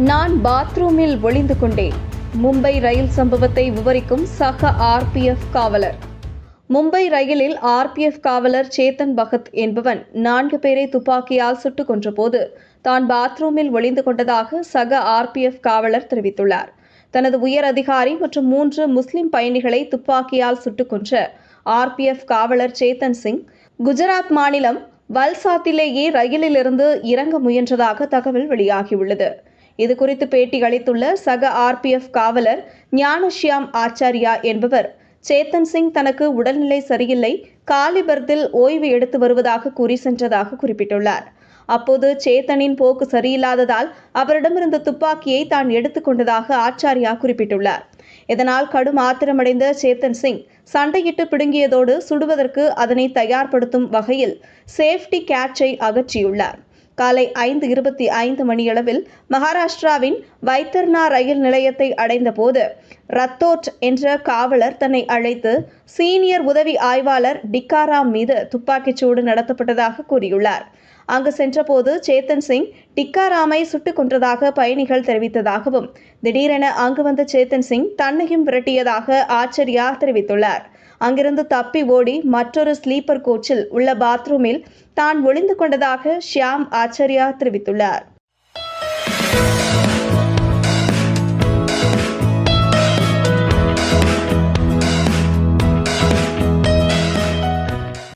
நான் பாத்ரூமில் ஒளிந்து கொண்டேன். மும்பை ரயில் சம்பவத்தை விவரிக்கும் சக ஆர்பிஎஃப் காவலர். மும்பை ரயிலில் ஆர்பிஎஃப் காவலர் சேத்தன் பகத் என்பவன் நான்கு பேரை துப்பாக்கியால் சுட்டுக் கொன்றபோது தான் பாத்ரூமில் ஒளிந்து கொண்டதாக சக ஆர்பிஎஃப் காவலர் தெரிவித்துள்ளார். தனது உயர் அதிகாரி மற்றும் மூன்று முஸ்லிம் பயணிகளை துப்பாக்கியால் சுட்டுக் கொன்ற ஆர்பிஎஃப் காவலர் சேத்தன் சிங் குஜராத் மாநிலம் வல்சாத்திலேயே ரயிலிலிருந்து இறங்க முயன்றதாக தகவல் வெளியாகியுள்ளது. இது குறித்து பேட்டி அளித்துள்ள சக ஆர்பிஎஃப் காவலர் ஞானஷ்யாம் ஆச்சாரியா என்பவர் சேத்தன் சிங் தனக்கு உடல்நிலை சரியில்லை காலிபர்தில் ஓய்வு எடுத்து வருவதாக கூறி சென்றதாக குறிப்பிட்டுள்ளார். அப்போது சேத்தனின் போக்கு சரியில்லாததால் அவரிடமிருந்த துப்பாக்கியை தான் எடுத்துக்கொண்டதாக ஆச்சாரியா குறிப்பிட்டுள்ளார். இதனால் கடும் ஆத்திரமடைந்த சேத்தன் சிங் சண்டையிட்டு பிடுங்கியதோடு சுடுவதற்கு அதனை தயார்படுத்தும் வகையில் சேஃப்டி கேட்சை அகற்றியுள்ளார். காலை ஐந்து இருபத்தி ஐந்து மணியளவில் மகாராஷ்டிராவின் வைத்தர்னா ரயில் நிலையத்தை அடைந்தபோது ரத்தோட் என்ற காவலர் தன்னை அழைத்து சீனியர் உதவி ஆய்வாளர் டிக்காராம் மீது துப்பாக்கிச்சூடு நடத்தப்பட்டதாக கூறியுள்ளார். அங்கு சென்றபோது சேத்தன் சிங் டிக்காராமை சுட்டுக் கொன்றதாக பயணிகள் தெரிவித்ததாகவும் திடீரென அங்கு வந்த சேத்தன் சிங் தன்னையும் விரட்டியதாக ஆச்சரியா தெரிவித்துள்ளார். அங்கிருந்து தப்பி ஓடி மற்றொரு ஸ்லீப்பர் கோச்சில் உள்ள பாத்ரூமில் தான் ஒளிந்து கொண்டதாக ஷியாம் ஆச்சரியா தெரிவித்துள்ளார்.